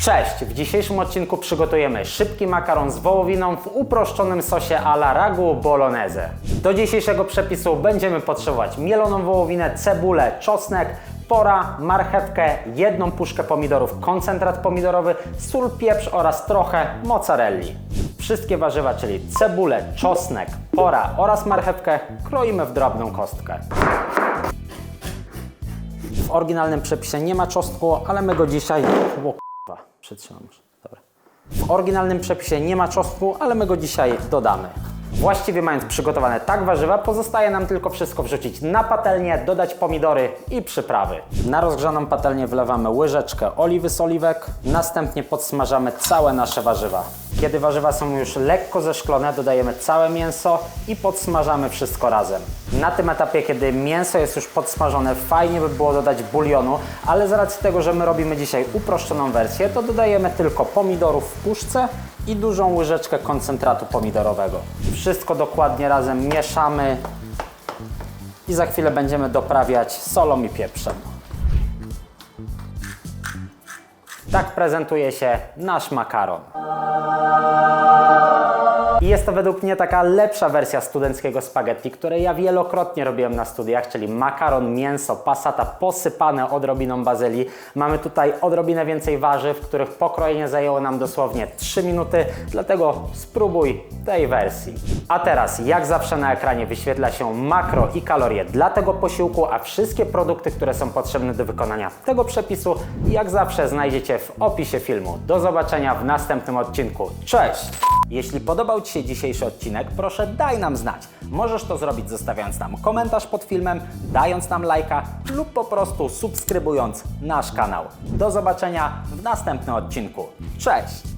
Cześć! W dzisiejszym odcinku przygotujemy szybki makaron z wołowiną w uproszczonym sosie a la ragu bolognese. Do dzisiejszego przepisu będziemy potrzebować mieloną wołowinę, cebulę, czosnek, pora, marchewkę, jedną puszkę pomidorów, koncentrat pomidorowy, sól, pieprz oraz trochę mozzarelli. Wszystkie warzywa, czyli cebulę, czosnek, pora oraz marchewkę kroimy w drobną kostkę. W oryginalnym przepisie nie ma czosnku, ale my go dzisiaj... k***a, przytrzymam. Dobra. W oryginalnym przepisie nie ma czosnku, ale my go dzisiaj dodamy. Właściwie mając przygotowane tak warzywa, pozostaje nam tylko wszystko wrzucić na patelnię, dodać pomidory i przyprawy. Na rozgrzaną patelnię wlewamy łyżeczkę oliwy z oliwek, następnie podsmażamy całe nasze warzywa. Kiedy warzywa są już lekko zeszklone, dodajemy całe mięso i podsmażamy wszystko razem. Na tym etapie, kiedy mięso jest już podsmażone, fajnie by było dodać bulionu, ale z racji tego, że my robimy dzisiaj uproszczoną wersję, to dodajemy tylko pomidorów w puszce i dużą łyżeczkę koncentratu pomidorowego. Wszystko dokładnie razem mieszamy i za chwilę będziemy doprawiać solą i pieprzem. Tak prezentuje się nasz makaron. I jest to według mnie taka lepsza wersja studenckiego spaghetti, które ja wielokrotnie robiłem na studiach, czyli makaron, mięso, passata posypane odrobiną bazylii. Mamy tutaj odrobinę więcej warzyw, których pokrojenie zajęło nam dosłownie 3 minuty, dlatego spróbuj tej wersji. A teraz, jak zawsze na ekranie wyświetla się makro i kalorie dla tego posiłku, a wszystkie produkty, które są potrzebne do wykonania tego przepisu, jak zawsze znajdziecie w opisie filmu. Do zobaczenia w następnym odcinku. Cześć! Jeśli podobał Ci się dzisiejszy odcinek, proszę daj nam znać. Możesz to zrobić zostawiając nam komentarz pod filmem, dając nam lajka lub po prostu subskrybując nasz kanał. Do zobaczenia w następnym odcinku. Cześć!